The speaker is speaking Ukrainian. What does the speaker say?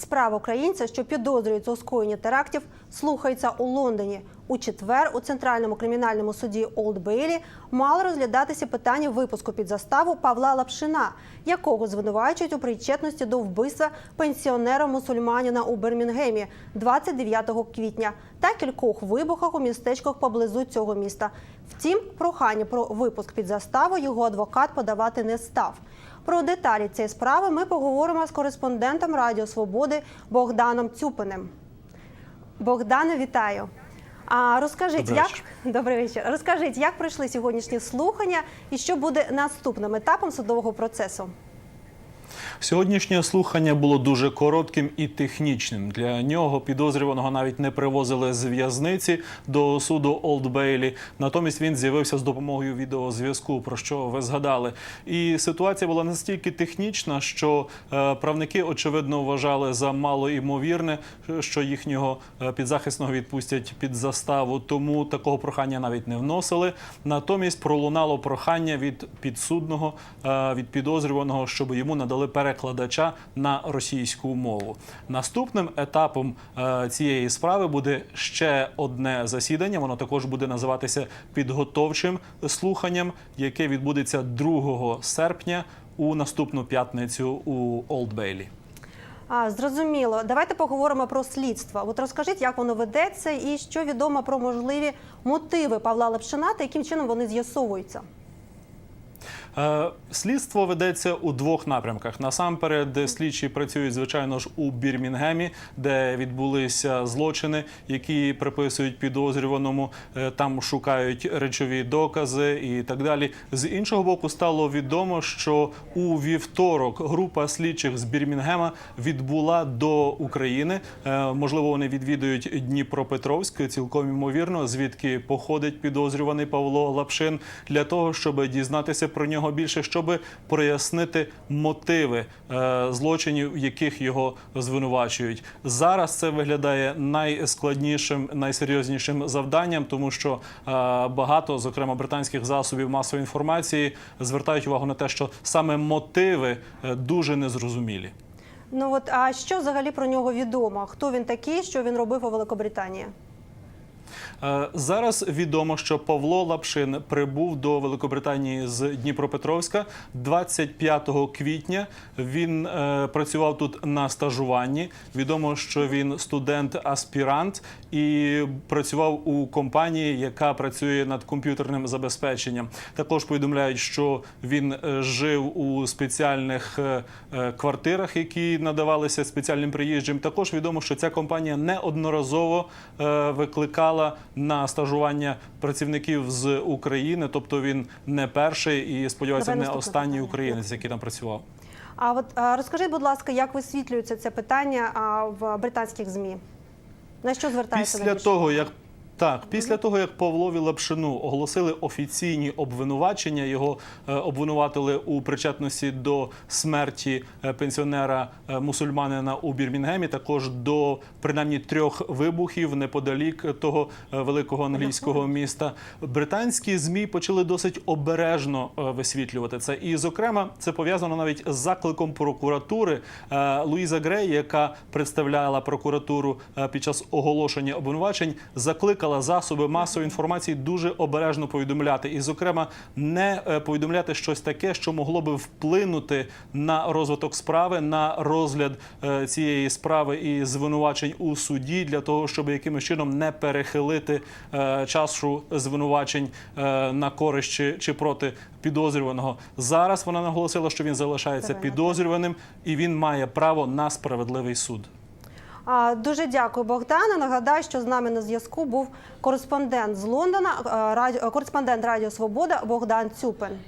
Справа українця, що підозрюється у скоєнні терактів, слухається у Лондоні. У четвер у центральному кримінальному суді Олд Бейлі мало розглядатися питання випуску під заставу Павла Лапшина, якого звинувачують у причетності до вбивства пенсіонера мусульманина у Бермінгемі 29 квітня та кількох вибухах у містечках поблизу цього міста. Втім, прохання про випуск під заставу його адвокат подавати не став. Про деталі цієї справи ми поговоримо з кореспондентом Радіо Свободи Богданом Цюпиним. Богдане, вітаю. А розкажіть, Добрий як вечір. добрий вечір. Розкажіть, як пройшли сьогоднішні слухання і що буде наступним етапом судового процесу? Сьогоднішнє слухання було дуже коротким і технічним. Для нього підозрюваного навіть не привозили з в'язниці до суду Олд Бейлі. Натомість він з'явився з допомогою відеозв'язку, про що ви згадали. І ситуація була настільки технічна, що е, правники очевидно вважали за мало ймовірне, що їхнього е, підзахисного відпустять під заставу. Тому такого прохання навіть не вносили. Натомість пролунало прохання від підсудного е, від підозрюваного, щоб йому надали перекладача на російську мову. Наступним етапом е, цієї справи буде ще одне засідання. Воно також буде називатися підготовчим слуханням, яке відбудеться 2 серпня у наступну п'ятницю у Олд Бейлі. А, зрозуміло. Давайте поговоримо про слідство. От розкажіть, як воно ведеться, і що відомо про можливі мотиви Павла Лапшина та яким чином вони з'ясовуються. Е, Слідство ведеться у двох напрямках. Насамперед, слідчі працюють звичайно ж у Бірмінгемі, де відбулися злочини, які приписують підозрюваному. Е, Там шукають речові докази і так далі. З іншого боку, стало відомо, що у вівторок група слідчих з Бірмінгема відбула до України. Е, Можливо, вони відвідують Дніпропетровськ, цілком ймовірно, звідки походить підозрюваний Павло Лапшин, для того, щоб дізнатися про нього більше, щоб прояснити мотиви е, злочинів, яких його звинувачують. Зараз це виглядає найскладнішим, найсерйознішим завданням, тому що е, багато, зокрема британських засобів масової інформації, звертають увагу на те, що саме мотиви е, дуже незрозумілі. Ну от а що взагалі про нього відомо? Хто він такий, що він робив у Великобританії? Е, Зараз відомо, що Павло Лапшин прибув до Великобританії з Дніпропетровська 25 квітня. Він е, працював тут на стажуванні. Відомо, що він студент-аспірант і працював у компанії, яка працює над комп'ютерним забезпеченням. Також повідомляють, що він е, жив у спеціальних квартирах, які надавалися спеціальним приїжджим. Також відомо, що ця компанія неодноразово викликала на стажування працівників з України, тобто він не перший і сподіваюся, Давай не останній українець, який там працював. А от розкажіть, будь ласка, як висвітлюється це питання в британських змі? На що звертається Після того, як так, після того, як Павлові Лапшину оголосили офіційні обвинувачення, його е, обвинуватили у причетності до смерті е, пенсіонера е, мусульманина у Бірмінгемі, також до принаймні трьох вибухів неподалік того великого англійського міста. Британські змі почали досить обережно висвітлювати це. І, зокрема, це пов'язано навіть з закликом прокуратури Луїза Грей, яка представляла прокуратуру під час оголошення обвинувачень, закликала засоби масової інформації дуже обережно повідомляти, і, зокрема, не е, повідомляти щось таке, що могло би вплинути на розвиток справи, на розгляд е, цієї справи і звинувачень у суді, для того, щоб якимось чином не перехилити е, часу звинувачень на користь чи, чи проти підозрюваного. Зараз вона наголосила, що він залишається підозрюваним і він має право на справедливий суд. Дуже дякую, Богдана. Нагадаю, що з нами на зв'язку був кореспондент з Лондона, радіо, кореспондент Радіо Свобода Богдан Цюпин.